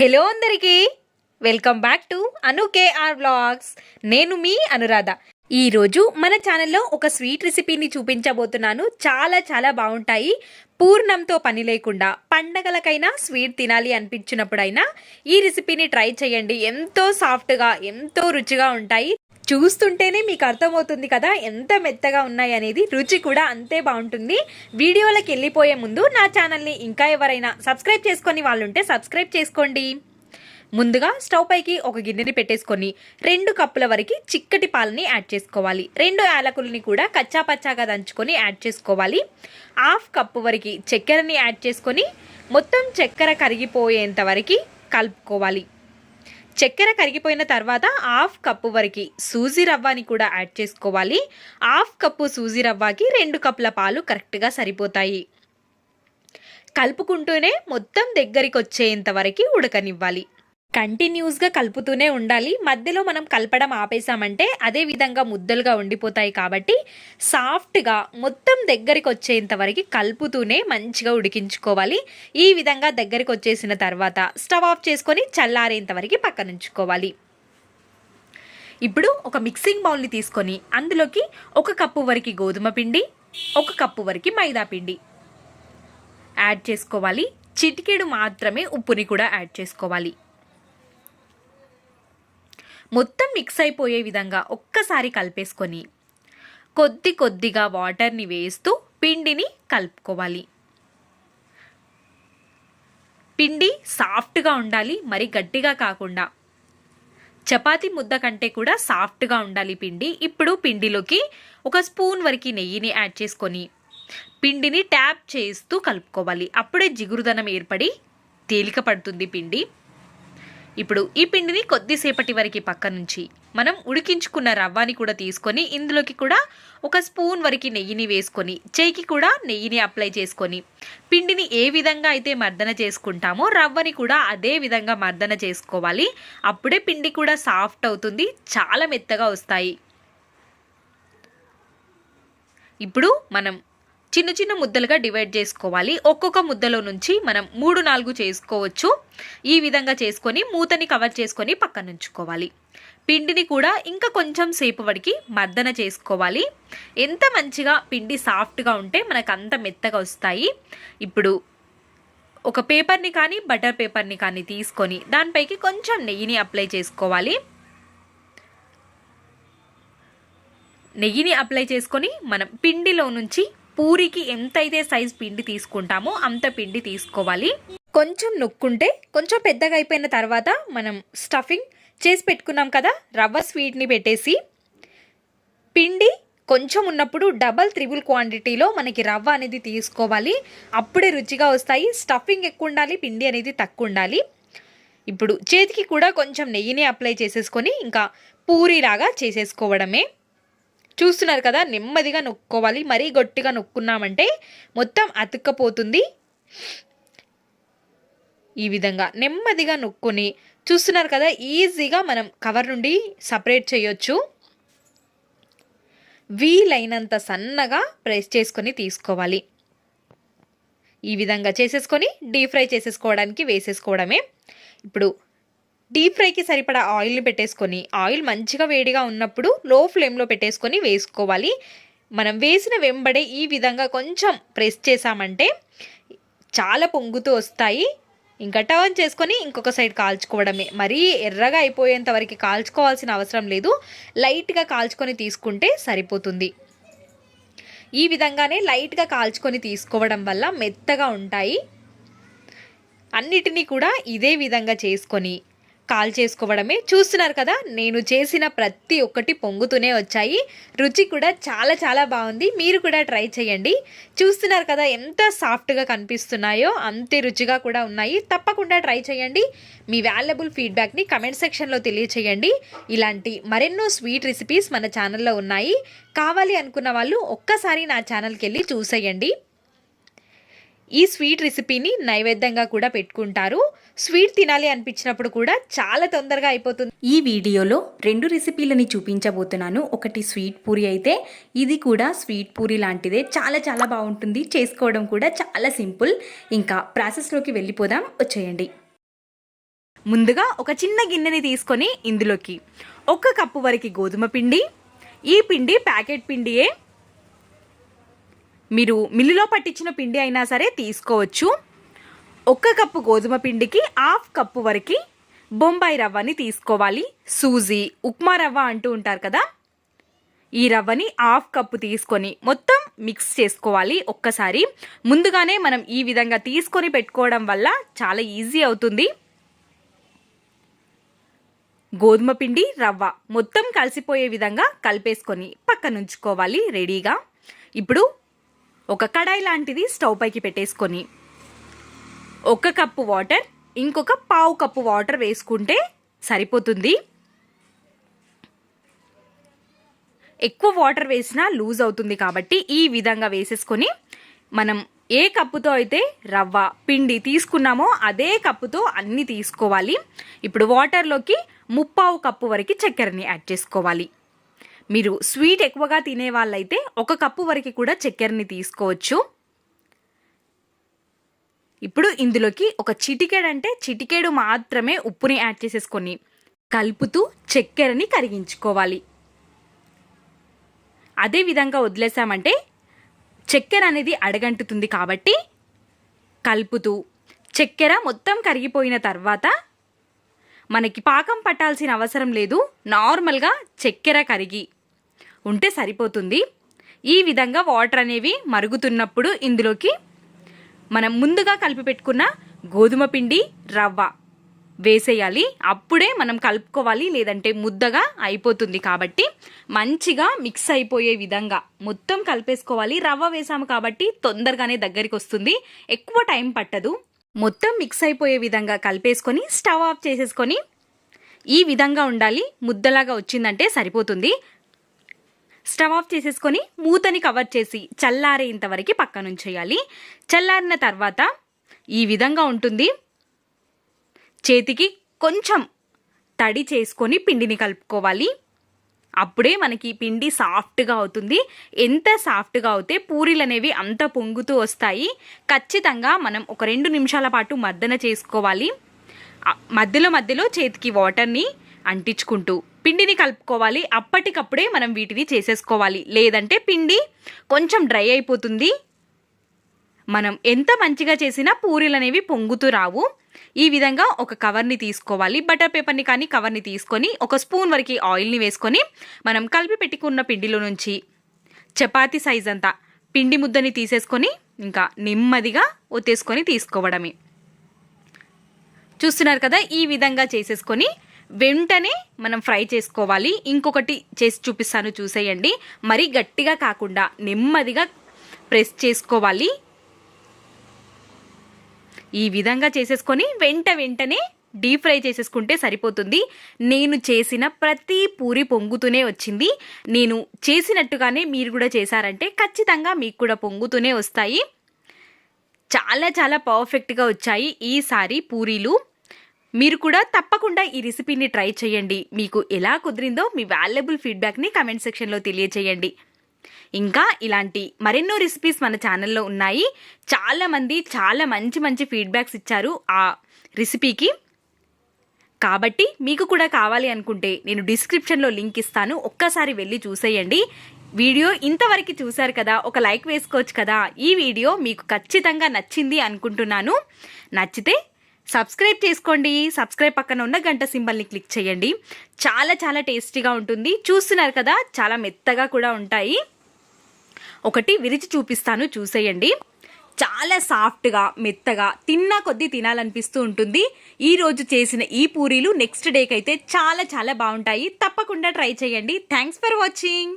Hello అందరికీ. Welcome back to Anu KR blogs నేను మీ అనురాధ. ఈరోజు మన ఛానల్లో ఒక స్వీట్ రెసిపీని చూపించబోతున్నాను. చాలా చాలా బాగుంటాయి. పూర్ణంతో పని లేకుండా పండగలకైనా స్వీట్ తినాలి అనిపించినప్పుడైనా ఈ రెసిపీని ట్రై చేయండి. ఎంతో సాఫ్ట్గా ఎంతో రుచిగా ఉంటాయి. చూస్తుంటేనే మీకు అర్థమవుతుంది కదా ఎంత మెత్తగా ఉన్నాయి అనేది. రుచి కూడా అంతే బాగుంటుంది. వీడియోలకు వెళ్ళిపోయే ముందు నా ఛానల్ని ఇంకా ఎవరైనా సబ్స్క్రైబ్ చేసుకొని వాళ్ళు ఉంటే సబ్స్క్రైబ్ చేసుకోండి. ముందుగా స్టవ్ పైకి ఒక గిన్నెని పెట్టేసుకొని రెండు కప్పుల వరకు చిక్కటి పాలని యాడ్ చేసుకోవాలి. రెండు యాలకులని కూడా కచ్చా పచ్చాగా దంచుకొని యాడ్ చేసుకోవాలి. హాఫ్ కప్పు వరకు చక్కెరని యాడ్ చేసుకొని మొత్తం చక్కెర కరిగిపోయేంత వరకు కలుపుకోవాలి. చక్కెర కరిగిపోయిన తర్వాత హాఫ్ కప్పు వరకు సూజీ రవ్వని కూడా యాడ్ చేసుకోవాలి. హాఫ్ కప్పు సూజీ రవ్వకి రెండు కప్పుల పాలు కరెక్ట్గా సరిపోతాయి. కలుపుకుంటూనే మొత్తం దగ్గరికి వచ్చేంత వరకు ఉడకనివ్వాలి. కంటిన్యూస్గా కలుపుతూనే ఉండాలి. మధ్యలో మనం కలపడం ఆపేసామంటే అదే విధంగా ముద్దలుగా ఉండిపోతాయి కాబట్టి సాఫ్ట్గా మొత్తం దగ్గరికి వచ్చేంత వరకు కలుపుతూనే మంచిగా ఉడికించుకోవాలి. ఈ విధంగా దగ్గరికి వచ్చేసిన తర్వాత స్టవ్ ఆఫ్ చేసుకొని చల్లారేంత వరకు పక్కన ఉంచుకోవాలి ఇప్పుడు ఒక మిక్సింగ్ బౌల్ని తీసుకొని అందులోకి ఒక కప్పు వరకు గోధుమ పిండి ఒక కప్పు వరకు మైదా పిండి యాడ్ చేసుకోవాలి. చిటికెడు మాత్రమే ఉప్పుని కూడా యాడ్ చేసుకోవాలి. మొత్తం మిక్స్ అయిపోయే విధంగా ఒక్కసారి కలిపేసుకొని కొద్ది కొద్దిగా వాటర్ని వేస్తూ పిండిని కలుపుకోవాలి. పిండి సాఫ్ట్గా ఉండాలి మరి గట్టిగా కాకుండా. చపాతి ముద్ద కంటే కూడా సాఫ్ట్గా ఉండాలి పిండి. ఇప్పుడు పిండిలోకి ఒక స్పూన్ వరకు నెయ్యిని యాడ్ చేసుకొని పిండిని ట్యాప్ చేస్తూ కలుపుకోవాలి. అప్పుడే జిగురుదనం ఏర్పడి తేలిక పడుతుంది పిండి. ఇప్పుడు ఈ పిండిని కొద్దిసేపటి వరకు పక్క నుంచి మనం ఉడికించుకున్న రవ్వని కూడా తీసుకొని ఇందులోకి కూడా ఒక స్పూన్ వరకు నెయ్యిని వేసుకొని చేయికి కూడా నెయ్యిని అప్లై చేసుకొని పిండిని ఏ విధంగా అయితే మర్దన చేసుకుంటామో రవ్వని కూడా అదే విధంగా మర్దన చేసుకోవాలి. అప్పుడే పిండి కూడా సాఫ్ట్ అవుతుంది చాలా మెత్తగా వస్తాయి. ఇప్పుడు మనం చిన్న చిన్న ముద్దలుగా డివైడ్ చేసుకోవాలి. ఒక్కొక్క ముద్దలో నుంచి మనం మూడు నాలుగు చేసుకోవచ్చు. ఈ విధంగా చేసుకొని మూతని కవర్ చేసుకొని పక్కన ఉంచుకోవాలి. పిండిని కూడా ఇంకా కొంచెం సేపు వడికి మర్దన చేసుకోవాలి. ఎంత మంచిగా పిండి సాఫ్ట్గా ఉంటే మనకు అంత మెత్తగా వస్తాయి. ఇప్పుడు ఒక పేపర్ని కానీ బటర్ పేపర్ని కానీ తీసుకొని దానిపైకి కొంచెం నెయ్యిని అప్లై చేసుకోవాలి. నెయ్యిని అప్లై చేసుకొని మనం పిండిలో నుంచి పూరికి ఎంతైతే సైజ్ పిండి తీసుకుంటామో అంత పిండి తీసుకోవాలి. కొంచెం నొక్కుంటే కొంచెం పెద్దగా అయిపోయిన తర్వాత మనం స్టఫింగ్ చేసి పెట్టుకున్నాం కదా రవ్వ స్వీట్ని పెట్టేసి. పిండి కొంచెం ఉన్నప్పుడు డబల్ త్రిబుల్ క్వాంటిటీలో మనకి రవ్వ అనేది తీసుకోవాలి. అప్పుడే రుచిగా వస్తాయి. స్టఫింగ్ ఎక్కువ ఉండాలి పిండి అనేది తక్కువ ఉండాలి. ఇప్పుడు చేతికి కూడా కొంచెం నెయ్యిని అప్లై చేసేసుకొని ఇంకా పూరిలాగా చేసేసుకోవడమే. చూస్తున్నారు కదా నెమ్మదిగా నొక్కోవాలి మరీ గట్టిగా నొక్కున్నామంటే మొత్తం అతుక్కపోతుంది. ఈ విధంగా నెమ్మదిగా నొక్కుని చూస్తున్నారు కదా ఈజీగా మనం కవర్ నుండి సపరేట్ చేయొచ్చు. వీలైనంత సన్నగా ప్రెస్ చేసుకొని తీసుకోవాలి. ఈ విధంగా చేసేసుకొని డీప్ ఫ్రై చేసేసుకోవడానికి వేసేసుకోవడమే. ఇప్పుడు డీప్ ఫ్రైకి సరిపడా ఆయిల్ని పెట్టేసుకొని ఆయిల్ మంచిగా వేడిగా ఉన్నప్పుడు లో ఫ్లేమ్లో పెట్టేసుకొని వేసుకోవాలి. మనం వేసిన వెంబడే ఈ విధంగా కొంచెం ప్రెస్ చేసామంటే చాలా పొంగుతూ వస్తాయి. ఇంకా టర్న్ చేసుకొని ఇంకొక సైడ్ కాల్చుకోవడమే. మరీ ఎర్రగా అయిపోయేంత వరకు కాల్చుకోవాల్సిన అవసరం లేదు. లైట్గా కాల్చుకొని తీసుకుంటే సరిపోతుంది. ఈ విధంగానే లైట్గా కాల్చుకొని తీసుకోవడం వల్ల మెత్తగా ఉంటాయి. అన్నిటినీ కూడా ఇదే విధంగా చేసుకొని కాల్ చేసుకోవడమే. చూస్తున్నారు కదా నేను చేసిన ప్రతి ఒక్కటి పొంగుతూనే వచ్చాయి. రుచి కూడా చాలా చాలా బాగుంది. మీరు కూడా ట్రై చేయండి. చూస్తున్నారు కదా ఎంత సాఫ్ట్గా కనిపిస్తున్నాయో అంతే రుచిగా కూడా ఉన్నాయి. తప్పకుండా ట్రై చేయండి. మీ వాల్యుబుల్ ఫీడ్బ్యాక్ని కమెంట్ సెక్షన్లో తెలియచేయండి. ఇలాంటి మరెన్నో స్వీట్ రెసిపీస్ మన ఛానల్లో ఉన్నాయి. కావాలి అనుకున్న వాళ్ళు ఒక్కసారి నా ఛానల్కి వెళ్ళి చూసేయండి. ఈ స్వీట్ రెసిపీని నైవేద్యంగా కూడా పెట్టుకుంటారు. స్వీట్ తినాలి అనిపించినప్పుడు కూడా చాలా తొందరగా అయిపోతుంది. ఈ వీడియోలో రెండు రెసిపీలని చూపించబోతున్నాను. ఒకటి స్వీట్ పూరి అయితే ఇది కూడా స్వీట్ పూరి లాంటిదే. చాలా చాలా బాగుంటుంది. చేసుకోవడం కూడా చాలా సింపుల్. ఇంకా ప్రాసెస్లోకి వెళ్ళిపోదాం. వచ్చేయండి. ముందుగా ఒక చిన్న గిన్నెని తీసుకొని ఇందులోకి ఒక కప్పు వరకు గోధుమ పిండి ఈ పిండి ప్యాకెట్ పిండియే మీరు మిల్లులో పట్టించిన పిండి అయినా సరే తీసుకోవచ్చు. ఒక్క కప్పు గోధుమ పిండికి హాఫ్ కప్పు వరకు బొంబాయి రవ్వని తీసుకోవాలి. సూజీ ఉప్మా రవ్వ అంటూ ఉంటారు కదా. ఈ రవ్వని హాఫ్ కప్పు తీసుకొని మొత్తం మిక్స్ చేసుకోవాలి ఒక్కసారి. ముందుగానే మనం ఈ విధంగా తీసుకొని పెట్టుకోవడం వల్ల చాలా ఈజీ అవుతుంది. గోధుమ పిండి రవ్వ మొత్తం కలిసిపోయే విధంగా కలిపేసుకొని పక్కనుంచుకోవాలి రెడీగా. ఇప్పుడు ఒక కడాయి లాంటిది స్టవ్ పైకి పెట్టేసుకొని ఒక కప్పు వాటర్ ఇంకొక పావు కప్పు వాటర్ వేసుకుంటే సరిపోతుంది. ఎక్కువ వాటర్ వేసినా లూజ్ అవుతుంది కాబట్టి ఈ విధంగా వేసేసుకొని మనం ఏ కప్పుతో అయితే రవ్వ పిండి తీసుకున్నామో అదే కప్పుతో అన్నీ తీసుకోవాలి. ఇప్పుడు వాటర్లోకి ముప్పావు కప్పు వరకు చక్కెరని యాడ్ చేసుకోవాలి. మీరు స్వీట్ ఎక్కువగా తినే వాళ్ళైతే ఒక కప్పు వరకు కూడా చక్కెరని తీసుకోవచ్చు. ఇప్పుడు ఇందులోకి ఒక చిటికెడు అంటే చిటికెడు మాత్రమే ఉప్పుని యాడ్ చేసేసుకొని కలుపుతూ చక్కెరని కరిగించుకోవాలి. అదే విధంగా వదిలేసామంటే చక్కెర అనేది అడగంటుతుంది కాబట్టి కలుపుతూ చక్కెర మొత్తం కరిగిపోయిన తర్వాత మనకి పాకం పట్టాల్సిన అవసరం లేదు. నార్మల్గా చక్కెర కరిగి ఉంటే సరిపోతుంది. ఈ విధంగా వాటర్ అనేవి మరుగుతున్నప్పుడు ఇందులోకి మనం ముందుగా కలిపి పెట్టుకున్న గోధుమ పిండి రవ్వ వేసేయాలి. అప్పుడే మనం కలుపుకోవాలి లేదంటే ముద్దగా అయిపోతుంది కాబట్టి మంచిగా మిక్స్ అయిపోయే విధంగా మొత్తం కలిపేసుకోవాలి. రవ్వ వేసాము కాబట్టి తొందరగానే దగ్గరికి వస్తుంది. ఎక్కువ టైం పట్టదు. మొత్తం మిక్స్ అయిపోయే విధంగా కలిపేసుకొని స్టవ్ ఆఫ్ చేసేసుకొని ఈ విధంగా ఉండాలి. ముద్దలాగా వచ్చిందంటే సరిపోతుంది. స్టవ్ ఆఫ్ చేసేసుకొని మూతని కవర్ చేసి చల్లారేంత వరకు పక్కన ఉంచేయాలి చల్లారిన తర్వాత ఈ విధంగా ఉంటుంది. చేతికి కొంచెం తడి చేసుకొని పిండిని కలుపుకోవాలి. అప్పుడే మనకి పిండి సాఫ్ట్గా అవుతుంది. ఎంత సాఫ్ట్గా అవుతే పూరీలు అనేవి అంత పొంగుతూ వస్తాయి. ఖచ్చితంగా మనం ఒక రెండు నిమిషాల పాటు మర్దన చేసుకోవాలి. మధ్యలో మధ్యలో చేతికి వాటర్ని అంటించుకుంటూ పిండిని కలుపుకోవాలి. అప్పటికప్పుడే మనం వీటిని చేసేసుకోవాలి. లేదంటే పిండి కొంచెం డ్రై అయిపోతుంది. మనం ఎంత మంచిగా చేసినా పూరీలు అనేవి పొంగుతూ రావు. ఈ విధంగా ఒక కవర్ని తీసుకోవాలి. బటర్ పేపర్ని కానీ కవర్ని తీసుకొని ఒక స్పూన్ వరకు ఆయిల్ని వేసుకొని మనం కలిపి పెట్టుకున్న పిండిలో నుంచి చపాతి సైజ్ అంతా పిండి ముద్దని తీసేసుకొని ఇంకా నెమ్మదిగా ఒత్తేసుకొని తీసుకోవడమే. చూస్తున్నారు కదా? ఈ విధంగా చేసేసుకొని వెంటనే మనం ఫ్రై చేసుకోవాలి. ఇంకొకటి చేసి చూపిస్తాను చూసేయండి. మరీ గట్టిగా కాకుండా నెమ్మదిగా ప్రెస్ చేసుకోవాలి. ఈ విధంగా చేసేసుకొని వెంట వెంటనే డీప్ ఫ్రై చేసేసుకుంటే సరిపోతుంది. నేను చేసిన ప్రతి పూరి పొంగుతూనే వచ్చింది. నేను చేసినట్టుగానే మీరు కూడా చేశారంటే ఖచ్చితంగా మీకు కూడా పొంగుతూనే వస్తాయి. చాలా చాలా పర్ఫెక్ట్గా వచ్చాయి ఈసారి పూరీలు. మీరు కూడా తప్పకుండా ఈ రెసిపీని ట్రై చేయండి. మీకు ఎలా కుదిరిందో మీ వాల్యుబుల్ ఫీడ్బ్యాక్ని కమెంట్ సెక్షన్లో తెలియచేయండి. ఇంకా ఇలాంటి మరెన్నో రెసిపీస్ మన ఛానల్లో ఉన్నాయి. చాలామంది చాలా మంచి మంచి ఫీడ్బ్యాక్స్ ఇచ్చారు ఆ రెసిపీకి. కాబట్టి మీకు కూడా కావాలి అనుకుంటే నేను డిస్క్రిప్షన్లో లింక్ ఇస్తాను. ఒక్కసారి వెళ్ళి చూసేయండి. వీడియో ఇంతవరకు చూశారు కదా ఒక లైక్ వేసుకోవచ్చు కదా. ఈ వీడియో మీకు ఖచ్చితంగా నచ్చింది అనుకుంటున్నాను. నచ్చితే సబ్స్క్రైబ్ చేసుకోండి. సబ్స్క్రైబ్ పక్కన ఉన్న గంట సింబల్ని క్లిక్ చేయండి. చాలా చాలా టేస్టీగా ఉంటుంది. చూస్తున్నారు కదా చాలా మెత్తగా కూడా ఉంటాయి. ఒకటి విరిచి చూపిస్తాను చూసేయండి. చాలా సాఫ్ట్గా మెత్తగా తిన్నా కొద్దీ తినాలనిపిస్తూ ఉంటుంది. ఈరోజు చేసిన ఈ పూరీలు నెక్స్ట్ డేకి అయితే చాలా చాలా బాగుంటాయి. తప్పకుండా ట్రై చేయండి. Thanks for watching.